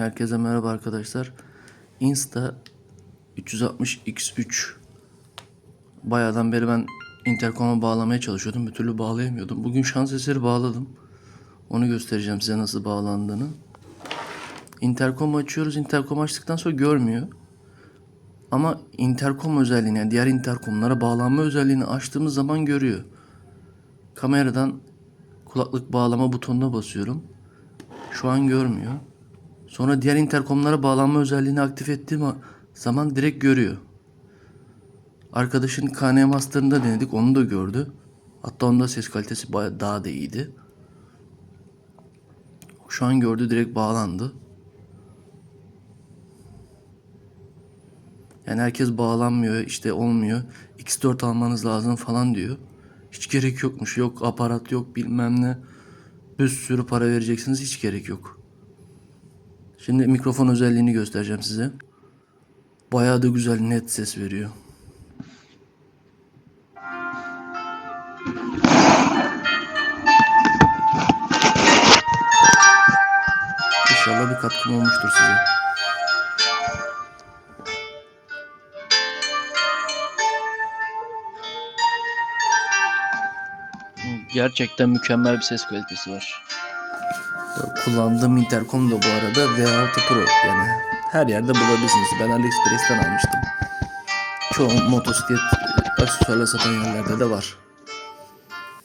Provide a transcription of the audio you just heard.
Herkese merhaba arkadaşlar. Insta 360 X3 Bayağıdan beri ben interkoma bağlamaya çalışıyordum. Bir türlü bağlayamıyordum. Bugün şans eseri bağladım. Onu göstereceğim size nasıl bağlandığını. Interkom açıyoruz. Interkom açtıktan sonra görmüyor. Ama interkom özelliğini yani diğer interkomlara bağlanma özelliğini açtığımız zaman görüyor. Kameradan kulaklık bağlama butonuna basıyorum. Şu an görmüyor. Sonra diğer interkomlara bağlanma özelliğini aktif ettiğim zaman direkt görüyor. Arkadaşın KN Master'ında denedik onu da gördü. Hatta onda ses kalitesi daha da iyiydi. Şu an gördü direkt bağlandı. Yani herkes bağlanmıyor işte olmuyor. X4 almanız lazım falan diyor. Hiç gerek yokmuş. Yok aparat yok bilmem ne. Bir sürü para vereceksiniz hiç gerek yok. Şimdi mikrofon özelliğini göstereceğim size. Bayağı da güzel net ses veriyor. İnşallah bir katkım olmuştur size. Gerçekten mükemmel bir ses kalitesi var. Kullandığım interkom da bu arada V6 Pro yani her yerde bulabilirsiniz. Ben AliExpress'ten almıştım. Çoğu motosiklet aksesuarla satan yerlerde de var.